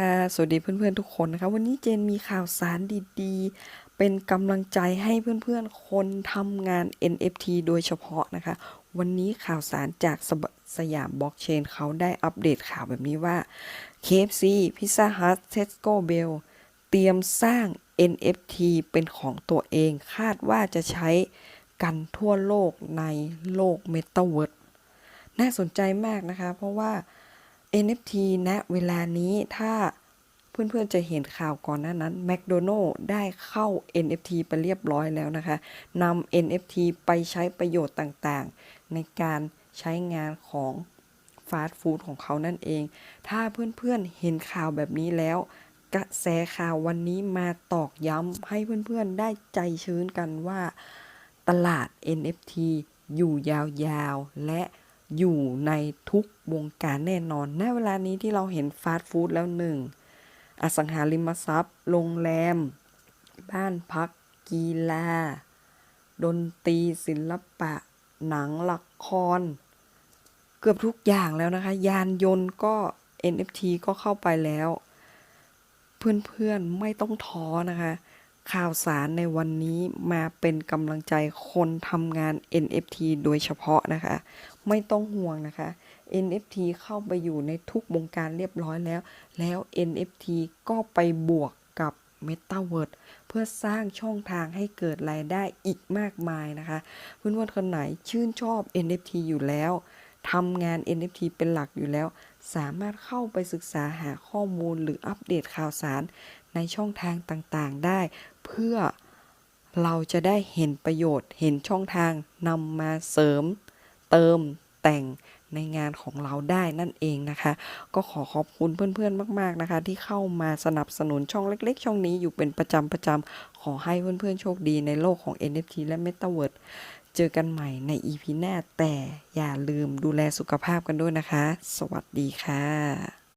ค่ะ สวัสดีเพื่อนๆทุกคนนะคะ วันนี้เจนมีข่าวสารดีๆ เป็นกำลังใจให้เพื่อนๆ คนทำงาน NFT โดยเฉพาะนะคะ วันนี้ข่าวสารจากสสยามบล็อกเชนเขาได้อัปเดตข่าวแบบนี้ว่า KFC Pizza Hut Tesco Bell เตรียมสร้าง NFT เป็นของตัวเอง คาดว่าจะใช้กันทั่วโลกในโลก Metaverse น่าสนใจมากนะคะ เพราะว่า NFT ณเวลานี้ถ้าเพื่อนๆจะเห็นข่าวก่อนหน้านั้น McDonald ได้เข้า NFT ไปเรียบร้อยแล้วนะคะนำ NFT ไปใช้ประโยชน์ต่างๆ ในการใช้งานของฟาสต์ฟู้ดของเขานั่นเอง ถ้าเพื่อนๆเห็นข่าวแบบนี้แล้ว กระแสข่าววันนี้มาตอกย้ำให้เพื่อนๆได้ใจชื้นกันว่า ตลาด NFT อยู่ยาวๆ และ อยู่ในทุกวงการแน่นอน ณ เวลานี้ที่เราเห็นฟาสต์ฟู้ดแล้วหนึ่ง อสังหาริมทรัพย์ โรงแรม บ้านพัก กีฬา ดนตรี ศิลปะ หนัง ละคร เกือบทุกอย่างแล้วนะคะ ยานยนต์ก็ NFT ก็เข้าไปแล้ว เพื่อนๆ ไม่ต้องท้อนะคะ ข่าวสารในวันนี้มาเป็นกำลังใจคนทำงาน NFT โดยเฉพาะนะคะ ไม่ต้องห่วงนะคะ NFT เข้าไปอยู่ในทุกวงการเรียบร้อยแล้ว แล้ว NFT ก็ไปบวกกับ Metaverse เพื่อสร้างช่องทางให้เกิดรายได้อีกมากมายนะคะ เพื่อนๆคนไหนชื่นชอบ NFT อยู่แล้วทำงาน NFT เป็นหลักอยู่แล้ว สามารถเข้าไปศึกษาหาข้อมูลหรืออัปเดตข่าวสารในช่องทางต่างๆ ได้ เพื่อเราจะได้เห็นประโยชน์ เห็นช่องทางนำมาเสริม เติมแต่งในงานของเราได้นั่นเองนะคะ ก็ขอขอบคุณเพื่อนๆมาก ๆนะคะ ที่เข้ามาสนับสนุนช่องเล็ก ๆ ช่องนี้อยู่เป็นประจำประจำขอให้เพื่อนๆโชคดีในโลกของ NFT และ Metaverse เจอกันใหม่ใน EP หน้าแต่อย่าลืมดูแลสุขภาพกันด้วยนะคะ สวัสดีค่ะ